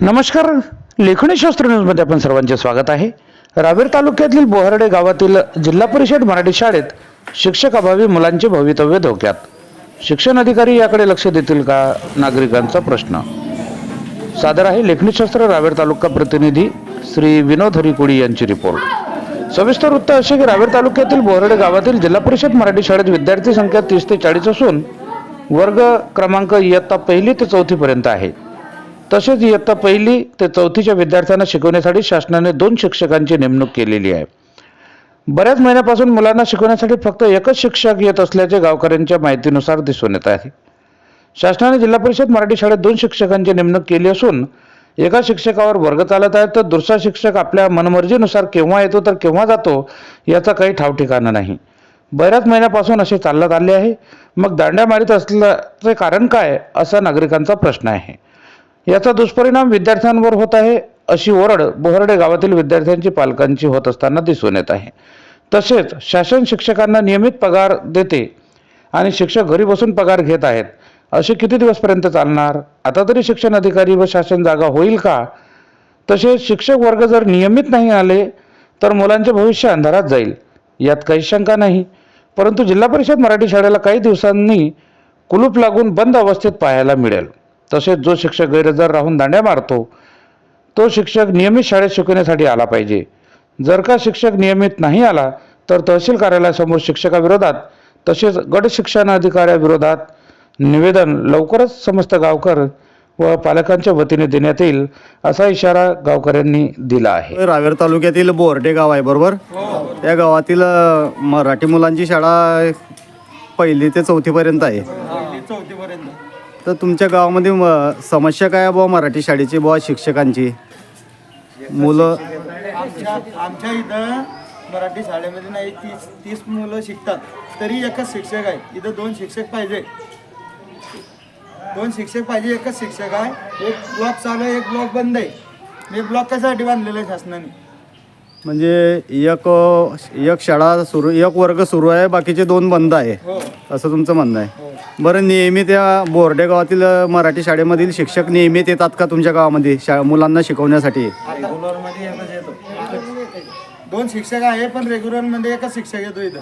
नमस्कार. लेखणीशास्त्र न्यूजमध्ये आपण सर्वांचे स्वागत आहे. रावेर तालुक्यातील बोहर्डे गावातील जिल्हा परिषद मराठी शाळेत शिक्षक अभावी मुलांचे भवितव्य धोक्यात. शिक्षण अधिकारी याकडे लक्ष देतील का? नागरिकांचा प्रश्न. सादर आहे लेखणीशास्त्र रावेर तालुका प्रतिनिधी श्री विनोद हरिकोडी यांची रिपोर्ट. सविस्तर वृत्त असे की रावेर तालुक्यातील बोहर्डे गावातील जिल्हा परिषद मराठी शाळेत विद्यार्थी संख्या तीस ते चाळीस असून वर्ग क्रमांक इयत्ता पहिली ते चौथीपर्यंत आहे. तसेच इयत्ता पहिली ते चौथीच्या विद्यार्थ्यांना शिकवण्यासाठी शासनाने दोन शिक्षकांची नेमणूक केलेली आहे. बऱ्याच महिन्यापासून मुलांना शिकवण्यासाठी फक्त एकच शिक्षक येत असल्याचे गावकऱ्यांच्या माहितीनुसार दिसून येत आहे. शासनाने जिल्हा परिषद मराठी शाळेत दोन शिक्षकांची नेमणूक केली असून एका शिक्षकावर वर्ग चालत आहे तर दुसरा शिक्षक आपल्या मनमर्जीनुसार केव्हा येतो तर केव्हा जातो याचा काही ठाव ठिकाणा नाही. बऱ्याच महिन्यापासून असे चालत आले आहे. मग दांड्या मारीत असल्याचे कारण काय असा नागरिकांचा प्रश्न आहे. याचा दुष्परिणाम विद्यार्थ्यांवर होत आहे अशी ओरड बोहर्डे गावातील विद्यार्थ्यांची पालकांची होत असताना दिसून येत आहे. तसेच शासन शिक्षकांना नियमित पगार देते आणि शिक्षक घरी बसून पगार घेत आहेत असे किती दिवसपर्यंत चालणार? आता तरी शिक्षण अधिकारी व शासन जागा होईल का? तसेच शिक्षक वर्ग जर नियमित नाही आले तर मुलांचे भविष्य अंधारात जाईल. यात काही शंका नाही. परंतु जिल्हा परिषद मराठी शाळेला काही दिवसांनी कुलूप लागून बंद अवस्थेत पाहायला मिळेल. तसेच जो शिक्षक गैरहजर राहून दांड्या मारतो तो शिक्षक नियमित शाळेत शिकवण्यासाठी आला पाहिजे. जर का शिक्षक नियमित नाही आला तर तहसील कार्यालयासमोर शिक्षकाविरोधात तसेच गट शिक्षण अधिकाऱ्याविरोधात निवेदन लवकरच समस्त गावकर व पालकांच्या वतीने देण्यात येईल असा इशारा गावकऱ्यांनी दिला आहे. रावेर तालुक्यातील बोर्डे गाव आहे बरोबर? त्या गावातील अ, मराठी मुलांची शाळा पहिली ते चौथीपर्यंत आहे. तर तुमच्या गावामध्ये म- समस्या काय आहे बुवा मराठी शाळेची बुवा शिक्षकांची? मुलं आमच्या आमच्या इथं मराठी शाळेमध्ये नाही तीस तीस मुलं शिकतात. तरी एकच शिक्षक आहे. इथं दोन शिक्षक पाहिजे. दोन शिक्षक पाहिजे एकच शिक्षक आहे. एक ब्लॉक चालू आहे एक ब्लॉक बंद आहे. मी ब्लॉक कशासाठी बांधलेलं आहे शासनाने? म्हणजे एक एक शाळा सुरू एक वर्ग सुरू आहे बाकीचे दोन बंद आहे. हो. असं तुमचं म्हणणं आहे. बरं नियमित या बोर्डे गावातील मराठी शाळेमधील शिक्षक नियमित येतात का तुमच्या गावामध्ये शा मुलांना शिकवण्यासाठी? दोन शिक्षक आहे पण रेग्युलरमध्ये एकच शिक्षक येतो इथं.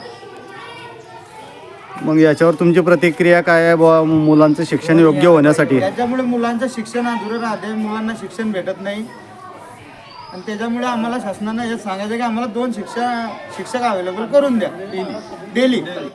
मग याच्यावर तुमची प्रतिक्रिया काय आहे बुवा मुलांचं शिक्षण योग्य होण्यासाठी? त्याच्यामुळे मुलांचं शिक्षण अधुरं राहते मुलांना शिक्षण भेटत नाही. आणि त्याच्यामुळे आम्हाला शासनानं हे सांगायचं की आम्हाला दोन शिक्षक शिक्षक अवेलेबल करून द्या. डेली.